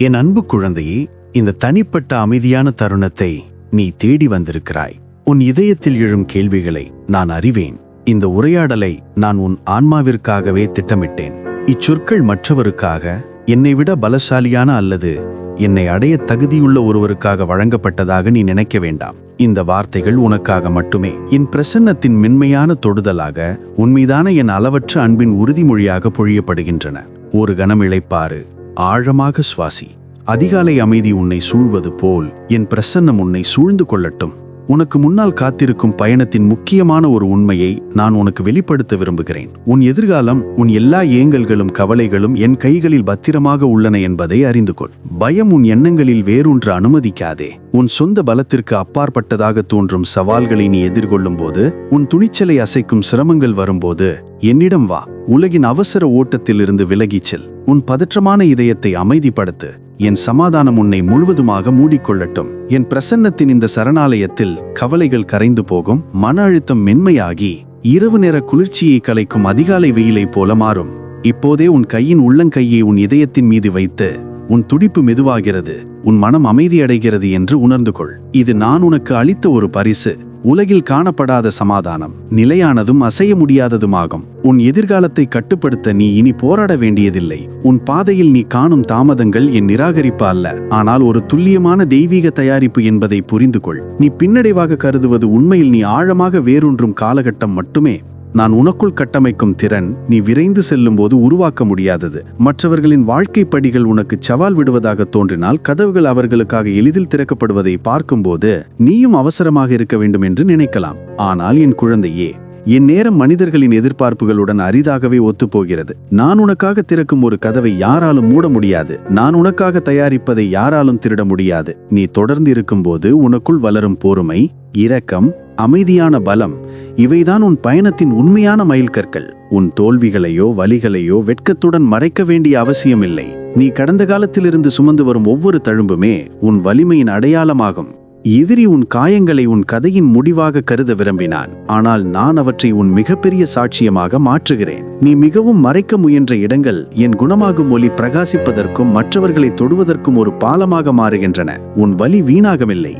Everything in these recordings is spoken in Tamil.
என் அன்பு குழந்தையே இந்த தனிப்பட்ட அமைதியான தருணத்தை நீ தேடி வந்திருக்கிறாய். உன் இதயத்தில் எழும் கேள்விகளை நான் அறிவேன். இந்த உரையாடலை நான் உன் ஆன்மாவிற்காகவே திட்டமிட்டேன். இச்சொற்கள் மற்றவருக்காக என்னை விட பலசாலியான அல்லது என்னை அடைய தகுதியுள்ள ஒருவருக்காக வழங்கப்பட்டதாக நீ நினைக்க வேண்டாம். இந்த வார்த்தைகள் உனக்காக மட்டுமே. என் பிரசன்னத்தின் மென்மையான தொடுதலாக உன்மீதான என் அளவற்ற அன்பின் உறுதிமொழியாக பொழியப்படுகின்றன. ஒரு கணம் இழைப்பாறு ஆழமாக சுவாசி. அதிகாலை அமைதி உன்னை சூழ்வது போல் என் பிரசன்னம் உன்னை சூழ்ந்து கொள்ளட்டும். உனக்கு முன்னால் காத்திருக்கும் பயணத்தின் முக்கியமான ஒரு உண்மையை நான் உனக்கு வெளிப்படுத்த விரும்புகிறேன். உன் எதிர்காலம் உன் எல்லா ஏங்கல்களும் கவலைகளும் என் கைகளில் பத்திரமாக உள்ளன என்பதை அறிந்து கொள். பயம் உன் எண்ணங்களில் வேறொன்று அனுமதிக்காதே. உன் சொந்த பலத்திற்கு அப்பாற்பட்டதாக தோன்றும் சவால்களை நீ எதிர்கொள்ளும் போது உன் துணிச்சலை அசைக்கும் சிரமங்கள் வரும்போது என்னிடம் வா. உலகின் அவசர ஓட்டத்திலிருந்து விலகிச் செல். உன் பதற்றமான இதயத்தை அமைதிப்படுத்து. என் சமாதானம் உன்னை முழுவதுமாக மூடிக்கொள்ளட்டும். என் பிரசன்னத்தின் இந்த சரணாலயத்தில் கவலைகள் கரைந்து போகும். மன அழுத்தம் மென்மையாகி இரவு நேர குளிர்ச்சியை கலைக்கும் அதிகாலை வெயிலைப் போல மாறும். இப்போதே உன் கையின் உள்ளங்கையை உன் இதயத்தின் மீது வைத்து உன் துடிப்பு மெதுவாகிறது. உன் மனம் அமைதியடைகிறது என்று உணர்ந்து கொள். இது நான் உனக்கு அளித்த ஒரு பரிசு. உலகில் காணப்படாத சமாதானம். நிலையானதும் அசைய முடியாததுமாகும். உன் எதிர்காலத்தை கட்டுப்படுத்த நீ இனி போராட வேண்டியதில்லை. உன் பாதையில் நீ காணும் தாமதங்கள் என் நிராகரிப்பு அல்ல. ஆனால் ஒரு துல்லியமான தெய்வீக தயாரிப்பு என்பதை புரிந்து கொள் நீ பின்னடைவாக கருதுவது உண்மையில் நீ ஆழமாக வேறொன்றும் காலகட்டம் மட்டுமே. நான் உனக்குள் கட்டமைக்கும் திறன் நீ விரைந்து செல்லும்போது உருவாக்க முடியாதது. மற்றவர்களின் வாழ்க்கை படிகள் உனக்கு சவால் விடுவதாக தோன்றினால் கதவுகள் அவர்களுக்காக எளிதில் திறக்கப்படுவதை பார்க்கும்போது நீயும் அவசரமாக இருக்க வேண்டும் என்று நினைக்கலாம். ஆனால் என் குழந்தையே என் நேரம் மனிதர்களின் எதிர்பார்ப்புகளுடன் அரிதாகவே ஒத்துப்போகிறது. நான் உனக்காக திறக்கும் ஒரு கதவை யாராலும் மூட முடியாது. நான் உனக்காக தயாரிப்பதை யாராலும் திருட முடியாது. நீ தொடர்ந்து இருக்கும்போது உனக்குள் வளரும் பொறுமை இரக்கம் அமைதியான பலம் இவைதான் உன் பயணத்தின் உண்மையான மைல்கற்கள் உன் தோல்விகளையோ வலிகளையோ வெட்கத்துடன் மறைக்க வேண்டிய அவசியமில்லை. நீ கடந்த காலத்திலிருந்து சுமந்து வரும் ஒவ்வொரு தழும்புமே உன் வலிமையின் அடையாளமாகும். எதிரி உன் காயங்களை உன் கதையின் முடிவாக கருத விரும்பினான். ஆனால் நான் அவற்றை உன் மிகப்பெரிய சாட்சியமாக மாற்றுகிறேன். நீ மிகவும் மறைக்க முயன்ற இடங்கள் என் குணமாகும் ஒளி பிரகாசிப்பதற்கும் மற்றவர்களை தொடுவதற்கும் ஒரு பாலமாக மாறுகின்றன. உன் வலி வீணாகமில்லை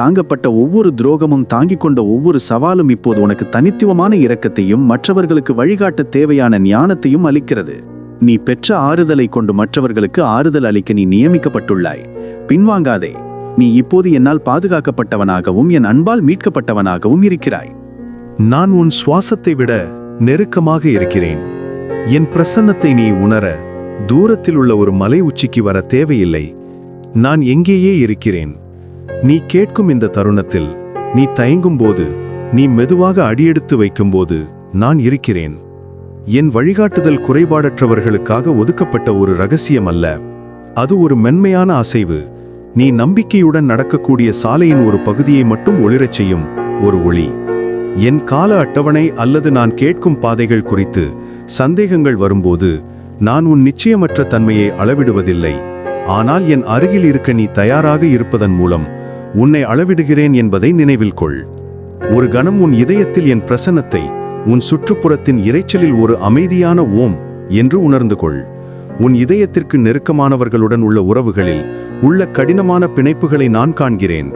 தாங்கப்பட்ட ஒவ்வொரு துரோகமும் தாங்கிக் கொண்ட ஒவ்வொரு சவாலும் இப்போது உனக்கு தனித்துவமான இரக்கத்தையும் மற்றவர்களுக்கு வழிகாட்ட தேவையான ஞானத்தையும் அளிக்கிறது. நீ பெற்ற ஆறுதலை கொண்டு மற்றவர்களுக்கு ஆறுதல் அளிக்க நீ நியமிக்கப்பட்டுள்ளாய். பின்வாங்காதே. நீ இப்போது என்னால் பாதுகாக்கப்பட்டவனாகவும் என் அன்பால் மீட்கப்பட்டவனாகவும் இருக்கிறாய். நான் உன் சுவாசத்தை விட நெருக்கமாக இருக்கிறேன். என் பிரசன்னத்தை நீ உணர தூரத்தில் உள்ள ஒரு மலை உச்சிக்கு வர தேவையில்லை. நான் எங்கேயே இருக்கிறேன். நீ கேட்கும் இந்த தருணத்தில் நீ தயங்கும் போது நீ மெதுவாக அடியெடுத்து வைக்கும்போது நான் இருக்கிறேன். என் வழிகாட்டுதல் குறைபாடற்றவர்களுக்காக ஒதுக்கப்பட்ட ஒரு ரகசியம் அல்ல அது ஒரு மென்மையான அசைவு. நீ நம்பிக்கையுடன் நடக்கக்கூடிய சாலையின் ஒரு பகுதியை மட்டும் ஒளிரச் செய்யும் ஒரு ஒளி. என் கால அட்டவணை அல்லது நான் கேட்கும் பாதைகள் குறித்து சந்தேகங்கள் வரும்போது நான் உன் நிச்சயமற்ற தன்மையை அளவிடுவதில்லை. ஆனால் என் அருகில் இருக்க நீ தயாராக இருப்பதன் மூலம் உன்னை அளவிடுகிறேன் என்பதை நினைவில் கொள். ஒரு கணம் உன் இதயத்தில் என் பிரசன்னத்தை உன் சுற்றுப்புறத்தின் இரைச்சலில் ஒரு அமைதியான ஓம் என்று உணர்ந்து கொள். உன் இதயத்திற்கு நெருக்கமானவர்களுடன் உள்ள உறவுகளில் உள்ள கடினமான பிணைப்புகளை நான் காண்கிறேன்.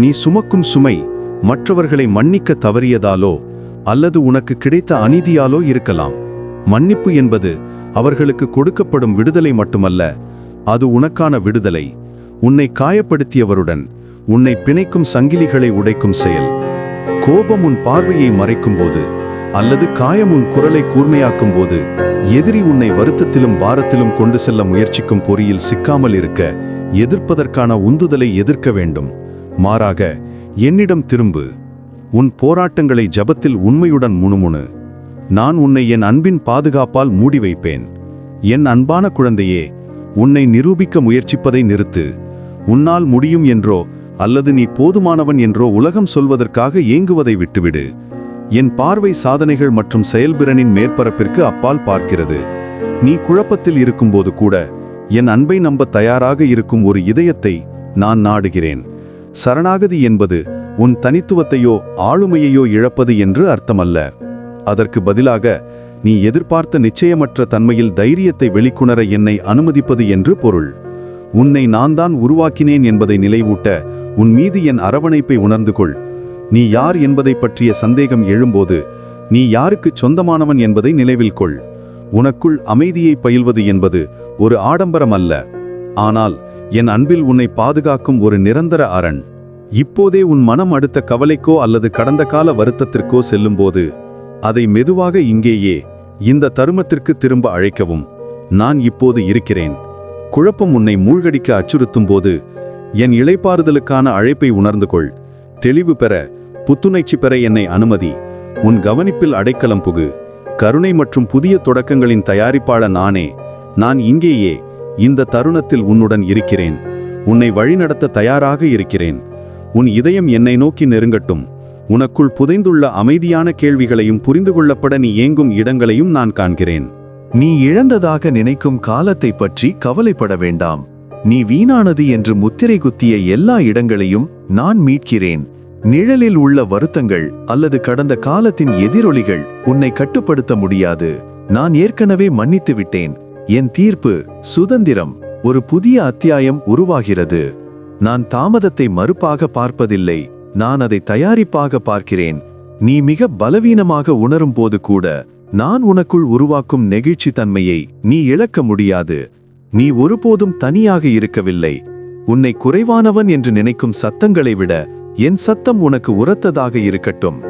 நீ சுமக்கும் சுமை மற்றவர்களை மன்னிக்க தவறியதாலோ அல்லது உனக்கு கிடைத்த அநீதியாலோ இருக்கலாம். மன்னிப்பு என்பது அவர்களுக்கு கொடுக்கப்படும் விடுதலை மட்டுமல்ல அது உனக்கான விடுதலை. உன்னை காயப்படுத்தியவருடன் உன்னை பிணைக்கும் சங்கிலிகளை உடைக்கும் செயல். கோபம் உன் பார்வையை மறைக்கும் போது அல்லது காயம் உன் குரலை கூர்மையாக்கும் போது எதிரி உன்னை வருத்தத்திலும் பாரத்திலும் கொண்டு செல்ல முயற்சிக்கும் பொறியில் சிக்காமல் இருக்க எதிர்ப்பதற்கான உந்துதலை எதிர்க்க வேண்டும். மாறாக என்னிடம் திரும்பு. உன் போராட்டங்களை ஜபத்தில் உண்மையுடன் முணுமுணு. நான் உன்னை என் அன்பின் பாதுகாப்பால் மூடி வைப்பேன். என் அன்பான குழந்தையே உன்னை நிரூபிக்க முயற்சிப்பதை நிறுத்து. உன்னால் முடியும் என்றோ அல்லது நீ போதுமானவன் என்றோ உலகம் சொல்வதற்காக ஏங்குவதை விட்டுவிடு. என் பார்வை சாதனைகள் மற்றும் செயல்பிறனின் மேற்பரப்பிற்கு அப்பால் பார்க்கிறது. நீ குழப்பத்தில் இருக்கும்போது கூட என் அன்பை நம்ப தயாராக இருக்கும் ஒரு இதயத்தை நான் நாடுகிறேன். சரணாகதி என்பது உன் தனித்துவத்தையோ ஆளுமையையோ இழப்பது என்று அர்த்தமல்ல. அதற்கு பதிலாக நீ எதிர்பார்த்த நிச்சயமற்ற தன்மையில் தைரியத்தை வெளிக்குணர என்னை அனுமதிப்பது என்று பொருள். உன்னை நான் தான் உருவாக்கினேன் என்பதை நிலைவூட்ட உன் மீது என் அரவணைப்பை உணர்ந்து கொள். நீ யார் என்பதை பற்றிய சந்தேகம் எழும்போது நீ யாருக்கு சொந்தமானவன் என்பதை நினைவில் கொள். உனக்குள் அமைதியை பயில்வது என்பது ஒரு ஆடம்பரம் அல்ல ஆனால் என் அன்பில் உன்னை பாதுகாக்கும் ஒரு நிரந்தர அரண். இப்போதே உன் மனம் அடுத்த கவலைக்கோ அல்லது கடந்த கால வருத்தத்திற்கோ செல்லும்போது அதை மெதுவாக இங்கேயே இந்த தருமத்திற்கு திரும்ப அழைக்கவும். நான் இப்போது இருக்கிறேன். குழப்பம் உன்னை மூழ்கடிக்க அச்சுறுத்தும் போது என் இளைப்பாறுதலுக்கான அழைப்பை உணர்ந்து கொள் தெளிவு பெற புத்துணர்ச்சி பெற என்னை அனுமதி. உன் கவனிப்பில் அடைக்கலம் புகு. கருணை மற்றும் புதிய தொடக்கங்களின் தயாரிப்பாளர் நானே. நான் இங்கேயே இந்த தருணத்தில் உன்னுடன் இருக்கிறேன். உன்னை வழிநடத்த தயாராக இருக்கிறேன். உன் இதயம் என்னை நோக்கி நெருங்கட்டும். உனக்குள் புதைந்துள்ள அமைதியான கேள்விகளையும் புரிந்து கொள்ளப்பட நீ ஏங்கும் இடங்களையும் நான் காண்கிறேன். நீ இழந்ததாக நினைக்கும் காலத்தை பற்றி கவலைப்பட வேண்டாம். நீ வீணானது என்று முத்திரை குத்திய எல்லா இடங்களையும் நான் மீட்கிறேன். நிழலில் உள்ள வருத்தங்கள் அல்லது கடந்த காலத்தின் எதிரொலிகள் உன்னை கட்டுப்படுத்த முடியாது. நான் ஏற்கனவே மன்னித்து விட்டேன். என் தீர்ப்பு சுதந்திரம் ஒரு புதிய அத்தியாயம் உருவாகிறது. நான் தாமதத்தை மறுப்பாக பார்ப்பதில்லை. நான் அதை தயாரிப்பாக பார்க்கிறேன். நீ மிக பலவீனமாக உணரும் போது கூட நான் உனக்குள் உருவாக்கும் நெகிழ்ச்சி தன்மையை நீ இழக்க முடியாது. நீ ஒருபோதும் தனியாக இருக்கவில்லை. உன்னை குறைவானவன் என்று நினைக்கும் சத்தங்களை விட என் சத்தம் உனக்கு உரத்ததாக இருக்கட்டும்.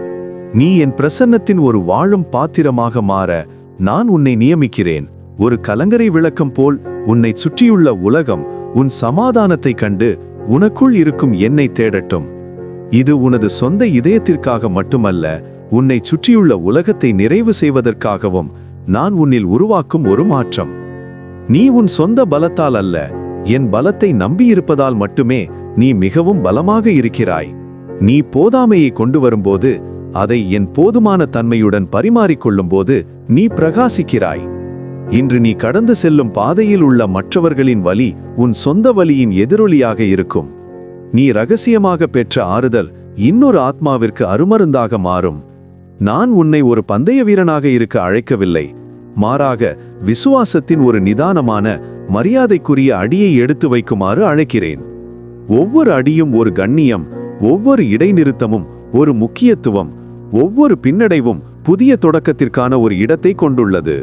நீ என் பிரசன்னத்தின் ஒரு வாழும் பாத்திரமாக மாற நான் உன்னை நியமிக்கிறேன். ஒரு கலங்கரை விளக்கம் போல் உன்னை சுற்றியுள்ள உலகம் உன் சமாதானத்தைக் கண்டு உனக்குள் இருக்கும் என்னை தேடட்டும். இது உனது சொந்த இதயத்திற்காக மட்டுமல்ல உன்னை சுற்றியுள்ள உலகத்தை நிறைவு செய்வதற்காகவும் நான் உன்னில் உருவாக்கும் ஒரு மாற்றம். நீ உன் சொந்த பலத்தால் அல்ல என் பலத்தை நம்பியிருப்பதால் மட்டுமே நீ மிகவும் பலமாக இருக்கிறாய். நீ போதாமையை கொண்டு வரும்போது அதை என் போதுமான தன்மையுடன் பரிமாறிக்கொள்ளும்போது நீ பிரகாசிக்கிறாய். இன்று நீ கடந்து செல்லும் பாதையில் உள்ள மற்றவர்களின் வலி உன் சொந்த வலியின் எதிரொலியாக இருக்கும். நீ ரகசியமாக பெற்ற ஆறுதல் இன்னொரு ஆத்மாவிற்கு அருமருந்தாக மாறும். நான் உன்னை ஒரு பந்தய வீரனாக இருக்க அழைக்கவில்லை. மாறாக விசுவாசத்தின் ஒரு நிதானமான மரியாதைக்குரிய அடியை எடுத்து வைக்குமாறு அழைக்கிறேன். ஒவ்வொரு அடியும் ஒரு கண்ணியம் ஒவ்வொரு இடைநிறுத்தமும் ஒரு முக்கியத்துவம் ஒவ்வொரு பின்னடைவும் புதிய தொடக்கத்திற்கான ஒரு இடத்தை கொண்டுள்ளது.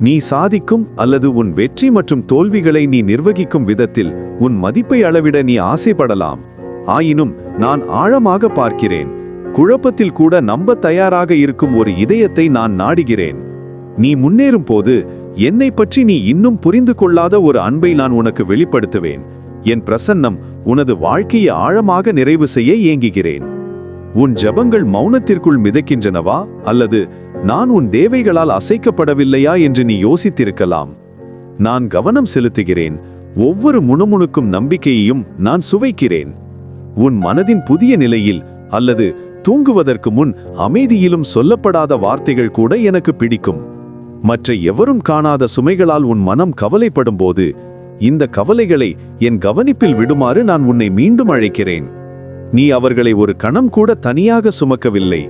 நீ சாதிக்கும் அல்லது உன் வெற்றி மற்றும் தோல்விகளை நீ நிர்வகிக்கும் விதத்தில் உன் மதிப்பை அளவிட நீ ஆசைப்படலாம். ஆயினும் நான் ஆழமாக பார்க்கிறேன். குழப்பத்தில் கூட நம்ப தயாராக இருக்கும் ஒரு இதயத்தை நான் நாடுகிறேன். நீ முன்னேறும் போது என்னை பற்றி நீ இன்னும் புரிந்து கொள்ளாத ஒரு அன்பை நான் உனக்கு வெளிப்படுத்துவேன். என் பிரசன்னம் உனது வாழ்க்கையை ஆழமாக நிறைவு செய்ய ஏங்குகிறேன். உன் ஜபங்கள் மௌனத்திற்குள் மிதக்கின்றனவா? அல்லது நான் உன் தேவைகளால் அசைக்கப்படவில்லையா என்று நீ யோசித்திருக்கலாம். நான் கவனம் செலுத்துகிறேன். ஒவ்வொரு முணுமுணுக்கும் நம்பிக்கையையும் நான் சுவைக்கிறேன். உன் மனதின் புதிய நிலையில் அல்லது தூங்குவதற்கு முன் அமைதியிலும் சொல்லப்படாத வார்த்தைகள் கூட எனக்கு பிடிக்கும். மற்ற எவரும் காணாத சுமைகளால் உன் மனம் கவலைப்படும் போது இந்த கவலைகளை என் கவனிப்பில் விடுமாறு நான் உன்னை மீண்டும் அழைக்கிறேன். நீ அவர்களை ஒரு கணம் கூட தனியாக சுமக்கவில்லை.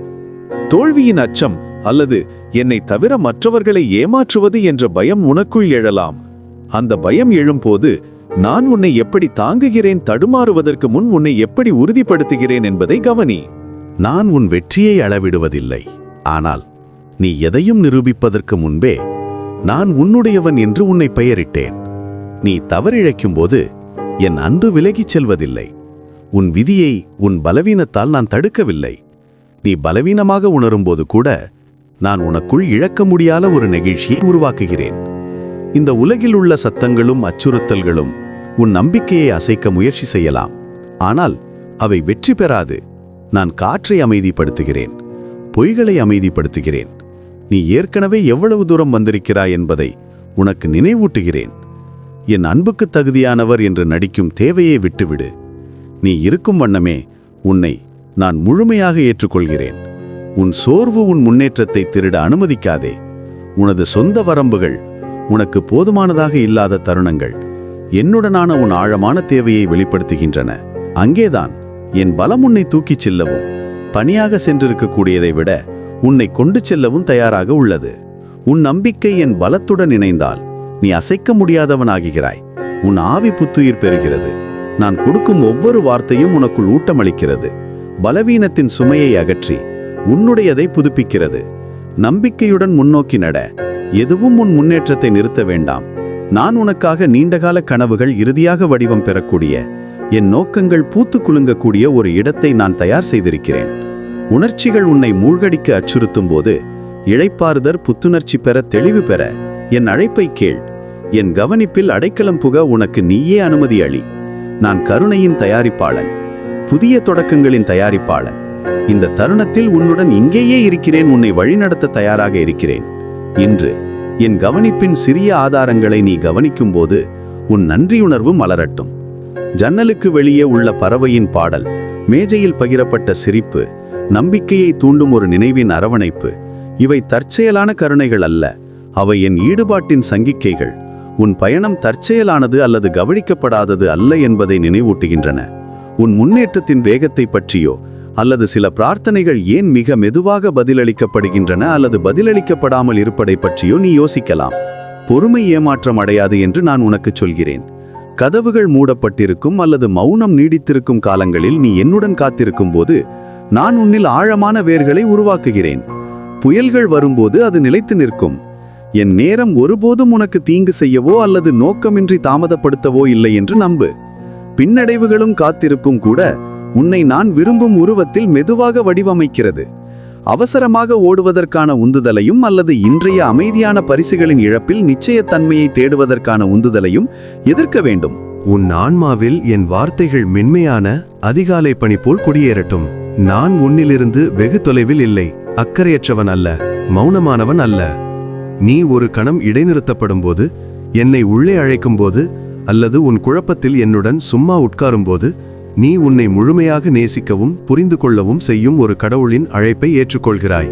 தோல்வியின் அச்சம் அல்லது என்னை தவிர மற்றவர்களை ஏமாற்றுவது என்ற பயம் உனக்குள் எழலாம். அந்த பயம் எழும்போது நான் உன்னை எப்படி தாங்குகிறேன் தடுமாறுவதற்கு முன் உன்னை எப்படி உறுதிப்படுத்துகிறேன் என்பதை கவனி. நான் உன் வெற்றியை அளவிடுவதில்லை. ஆனால் நீ எதையும் நிரூபிப்பதற்கு முன்பே நான் உன்னுடையவன் என்று உன்னை பெயரிட்டேன். நீ தவறிழைக்கும்போது என் அன்பு விலகிச் செல்வதில்லை. உன் விதியை உன் பலவீனத்தால் நான் தடுக்கவில்லை. நீ பலவீனமாக உணரும்போது கூட நான் உனக்குள் இழக்க முடியாத ஒரு நெகிழ்ச்சியை உருவாக்குகிறேன். இந்த உலகில் உள்ள சத்தங்களும் அச்சுறுத்தல்களும் உன் நம்பிக்கையை அசைக்க முயற்சி செய்யலாம். ஆனால் அவை வெற்றி பெறாது. நான் காற்றை அமைதிப்படுத்துகிறேன். பொய்களை அமைதிப்படுத்துகிறேன். நீ ஏற்கனவே எவ்வளவு தூரம் வந்திருக்கிறாய் என்பதை உனக்கு நினைவூட்டுகிறேன். என் அன்புக்கு தகுதியானவர் என்று நடிக்கும் தேவையை விட்டுவிடு. நீ இருக்கும் வண்ணமே உன்னை நான் முழுமையாக ஏற்றுக்கொள்கிறேன். உன் சோர்வு உன் முன்னேற்றத்தை திருட அனுமதிக்காதே. உனது சொந்த வரம்புகள் உனக்கு போதுமானதாக இல்லாத தருணங்கள் என்னுடனான உன் ஆழமான தேவையை வெளிப்படுத்துகின்றன. அங்கேதான் என் பலம் உன்னை தூக்கிச் செல்லவும் பணியாக சென்றிருக்கக்கூடியதை விட உன்னை கொண்டு செல்லவும் தயாராக உள்ளது. உன் நம்பிக்கை என் பலத்துடன் இணைந்தால் நீ அசைக்க முடியாதவனாகிறாய். உன் ஆவி புத்துயிர் பெறுகிறது. நான் கொடுக்கும் ஒவ்வொரு வார்த்தையும் உனக்குள் ஊட்டமளிக்கிறது. பலவீனத்தின் சுமையை அகற்றி உன்னுடையதை புதுப்பிக்கிறது. நம்பிக்கையுடன் முன்னோக்கி நட. எதுவும் உன் முன்னேற்றத்தை நிறுத்த வேண்டாம். நான் உனக்காக நீண்டகால கனவுகள் இறுதியாக வடிவம் பெறக்கூடிய என் நோக்கங்கள் பூத்து குலுங்கக்கூடிய ஒரு இடத்தை நான் தயார் செய்திருக்கிறேன். உணர்ச்சிகள் உன்னை மூழ்கடிக்க அச்சுறுத்தும் போது இழைப்பாறுதற் புத்துணர்ச்சி பெற தெளிவு பெற என் அழைப்பை கேள். என் கவனிப்பில் அடைக்கலம் புக உனக்கு நீயே அனுமதி அளி. நான் கருணையின் தயாரிப்பாளன் புதிய தொடக்கங்களின் தயாரிப்பாளன். இந்த தருணத்தில் உன்னுடன் இங்கேயே இருக்கிறேன் உன்னை வழிநடத்த தயாராக இருக்கிறேன். இன்று என் கவனிப்பின் சிறிய ஆதாரங்களை நீ கவனிக்கும் போது உன் நன்றியுணர்வு மலரட்டும். ஜன்னலுக்கு வெளியே உள்ள பறவையின் பாடல் மேஜையில் பகிரப்பட்ட சிரிப்பு நம்பிக்கையை தூண்டும் ஒரு நினைவின் அரவணைப்பு. இவை தற்செயலான கருணைகள் அல்ல. அவை என் ஈடுபாட்டின் சங்கிக்கைகள். உன் பயணம் தற்செயலானது அல்லது கவனிக்கப்படாதது அல்ல என்பதை நினைவூட்டுகின்றன. உன் முன்னேற்றத்தின் வேகத்தை பற்றியோ அல்லது சில பிரார்த்தனைகள் ஏன் மிக மெதுவாக பதிலளிக்கப்படுகின்றன அல்லது பதிலளிக்கப்படாமல் இருப்பதை பற்றியோ நீ யோசிக்கலாம். பொறுமை ஏமாற்றம் அடையாது என்று நான் உனக்கு சொல்கிறேன். கதவுகள் மூடப்பட்டிருக்கும் அல்லது மௌனம் நீடித்திருக்கும் காலங்களில் நீ என்னுடன் காத்திருக்கும் போது நான் உன்னில் ஆழமான வேர்களை உருவாக்குகிறேன். புயல்கள் வரும்போது அது நிலைத்து நிற்கும். என் நேரம் ஒருபோதும் உனக்கு தீங்கு செய்யவோ அல்லது நோக்கமின்றி தாமதப்படுத்தவோ இல்லை என்று நம்பு. பின்னடைவுகளும் காத்திருப்பும் கூட உன்னை நான் விரும்பும் உருவத்தில் மெதுவாக வடிவமைக்கிறது. அவசரமாக ஓடுவதற்கான உந்துதலையும் அல்லது இன்றைய அமைதியான பரிசுகளின் இழப்பில் நிச்சயத்தன்மையை தேடுவதற்கான உந்துதலையும் எதிர்க்க வேண்டும். உன் ஆன்மாவில் என் வார்த்தைகள் மென்மையான அதிகாலை பணி போல் குடியேறட்டும். நான் உன்னிலிருந்து வெகு தொலைவில் இல்லை. அக்கறையற்றவன் அல்ல மௌனமானவன் அல்ல. நீ ஒரு கணம் இடைநிறுத்தப்படும் போது என்னை உள்ளே அழைக்கும் போது அல்லது உன் குழப்பத்தில் என்னுடன் சும்மா உட்காரும்போது நீ உன்னை முழுமையாக நேசிக்கவும் புரிந்து கொள்ளவும் செய்யும் ஒரு கடவுளின் அழைப்பை ஏற்றுக்கொள்கிறாய்.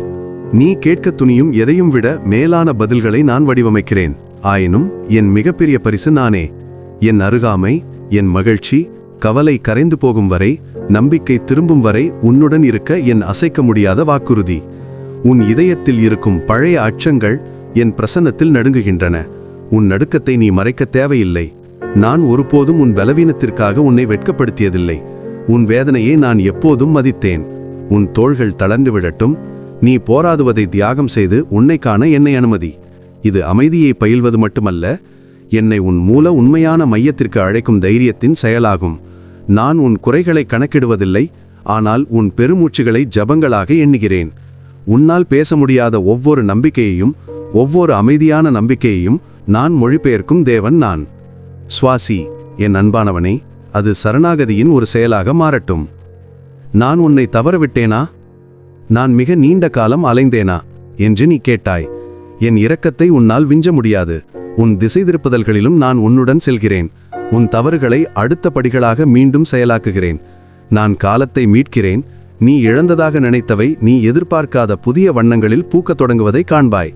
நீ கேட்க துணியும் எதையும் விட மேலான பதில்களை நான் வடிவமைக்கிறேன். ஆயினும் என் மிகப்பெரிய பரிசு நானே. என் அருகாமை என் மகிழ்ச்சி கவலை கரைந்து போகும் வரை நம்பிக்கை திரும்பும் வரை உன்னுடன் இருக்க என் அசைக்க முடியாத வாக்குறுதி. உன் இதயத்தில் இருக்கும் பழைய அச்சங்கள் என் பிரசன்னத்தில் நடுங்குகின்றன. உன் நடுக்கத்தை நீ மறைக்க தேவையில்லை. நான் ஒருபோதும் உன் பலவீனத்திற்காக உன்னை வெட்கப்படுத்தியதில்லை. உன் வேதனையை நான் எப்போதும் மதித்தேன். உன் தோள்கள் தளர்ந்து விடட்டும் நீ போராடுவதை தியாகம் செய்து உன்னை காண என்னை அனுமதி. இது அமைதியை பயில்வது மட்டுமல்ல என்னை உன் மூல உண்மையான மையத்திற்கு அழைக்கும் தைரியத்தின் செயலாகும். நான் உன் குறைகளை கணக்கிடுவதில்லை ஆனால் உன் பெருமூச்சுகளை ஜபங்களாக எண்ணுகிறேன். உன்னால் பேச முடியாத ஒவ்வொரு நம்பிக்கையையும் ஒவ்வொரு அமைதியான நம்பிக்கையையும் நான் மொழிபெயர்க்கும் தேவன் நான். சுவாசி என் அன்பானவனே அது சரணாகதியின் ஒரு செயலாக மாறட்டும். நான் உன்னை தவறவிட்டேனா? நான் மிக நீண்ட காலம் அலைந்தேனா? என்று நீ கேட்டாய். என் இரக்கத்தை உன்னால் விஞ்ச முடியாது. உன் திசை திருப்புதல்களிலும் நான் உன்னுடன் செல்கிறேன். உன் தவறுகளை அடுத்த படிகளாக மீண்டும் செயலாக்குகிறேன். நான் காலத்தை மீட்கிறேன். நீ இழந்ததாக நினைத்தவை நீ எதிர்பார்க்காத புதிய வண்ணங்களில் பூக்கத் தொடங்குவதை காண்பாய்.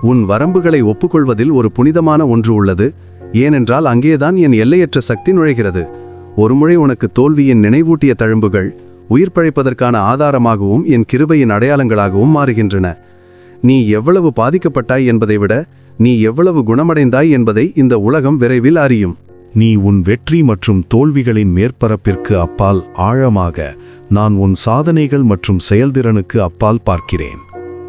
உன் வரம்புகளை ஒப்புக்கொள்வதில் ஒரு புனிதமான ஒன்று உள்ளது. ஏனென்றால் அங்கேதான் என் எல்லையற்ற சக்தி நுழைகிறது. ஒருமுறை உனக்கு தோல்வியின் நினைவூட்டிய தழும்புகள் உயிர் பழைப்பதற்கான ஆதாரமாகவும் என் கிருபையின் அடையாளங்களாகவும் மாறுகின்றன. நீ எவ்வளவு பாதிக்கப்பட்டாய் என்பதை விட நீ எவ்வளவு குணமடைந்தாய் என்பதை இந்த உலகம் விரைவில் அறியும். நீ உன் வெற்றி மற்றும் தோல்விகளின் மேற்பரப்பிற்கு அப்பால் ஆழமாக நான் உன் சாதனைகள் மற்றும் செயல்திறனுக்கு அப்பால் பார்க்கிறேன்.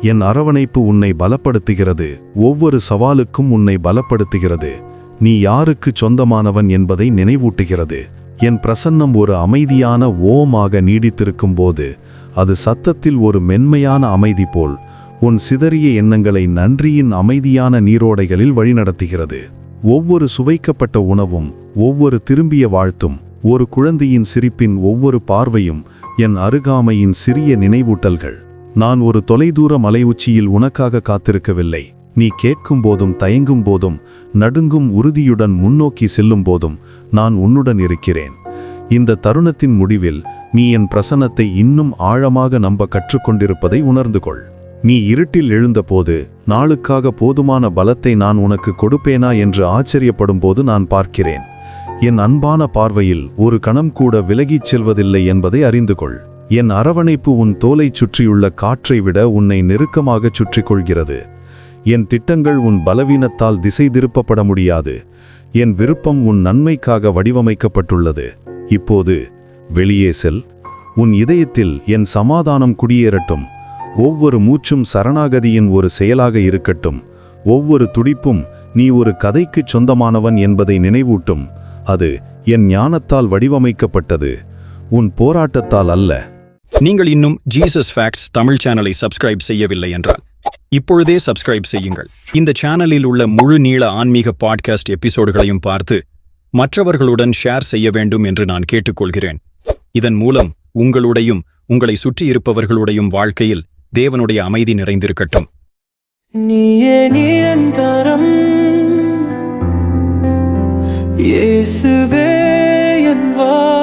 என் அரவணைப்பு உன்னை பலப்படுத்துகிறது ஒவ்வொரு சவாலுக்கும் உன்னை பலப்படுத்துகிறது. நீ யாருக்கு சொந்தமானவன் என்பதை நினைவூட்டுகிறது. என் பிரசன்னம் ஒரு அமைதியான ஓமாக நீடித்திருக்கும் போது அது சத்தத்தில் ஒரு மென்மையான அமைதி போல் உன் சிதறிய எண்ணங்களை நன்றியின் அமைதியான நீரோடைகளில் வழிநடத்துகிறது. ஒவ்வொரு சுவைக்கப்பட்ட உணவும் ஒவ்வொரு திரும்பிய வாழ்த்தும் ஒரு குழந்தையின் சிரிப்பின் ஒவ்வொரு பார்வையும் என் அருகாமையின் சிறிய நினைவூட்டல்கள். நான் ஒரு தொலைதூர மலை உச்சியில் உனக்காக காத்திருக்கவில்லை. நீ கேட்கும் போதும் தயங்கும் போதும் நடுங்கும் உறுதியுடன் முன்னோக்கி செல்லும் போதும் நான் உன்னுடன் இருக்கிறேன். இந்த தருணத்தின் முடிவில் நீ என் பிரசன்னத்தை இன்னும் ஆழமாக நம்ப கற்றுக்கொண்டிருப்பதை உணர்ந்து கொள். நீ இருட்டில் எழுந்தபோது நாளுக்காக போதுமான பலத்தை நான் உனக்கு கொடுப்பேனா என்று ஆச்சரியப்படும் போது நான் பார்க்கிறேன். என் அன்பான பார்வையில் ஒரு கணம் கூட விலகிச் செல்வதில்லை என்பதை அறிந்து கொள். என் அரவணைப்பு உன் தோலைச் சுற்றியுள்ள காற்றை விட உன்னை நெருக்கமாகச் சுற்றி கொள்கிறது என் திட்டங்கள் உன் பலவீனத்தால் திசை திருப்பப்பட முடியாது. என் விருப்பம் உன் நன்மைக்காக வடிவமைக்கப்பட்டுள்ளது. இப்போது வெளியே செல். உன் இதயத்தில் என் சமாதானம் குடியேறட்டும். ஒவ்வொரு மூச்சும் சரணாகதியின் ஒரு செயலாக இருக்கட்டும். ஒவ்வொரு துடிப்பும் நீ ஒரு கதைக்குச் சொந்தமானவன் என்பதை நினைவூட்டும். அது என் ஞானத்தால் வடிவமைக்கப்பட்டது. உன் போராட்டத்தால் அல்ல. நீங்கள் இன்னும் ஜீசஸ் ஃபேக்ட்ஸ் தமிழ் சேனலை சப்ஸ்கிரைப் செய்யவில்லை என்றால் இப்பொழுதே சப்ஸ்கிரைப் செய்யுங்கள். இந்த சேனலில் உள்ள முழு நீள ஆன்மீக பாட்காஸ்ட் எபிசோடுகளையும் பார்த்து மற்றவர்களுடன் ஷேர் செய்ய வேண்டும் என்று நான் கேட்டுக்கொள்கிறேன். இதன் மூலம் உங்களுடையும் உங்களை சுற்றியிருப்பவர்களுடையும் வாழ்க்கையில் தேவனுடைய அமைதி நிறைந்திருக்கட்டும். நீயே நிரந்தரம். இயேசுவே என் வா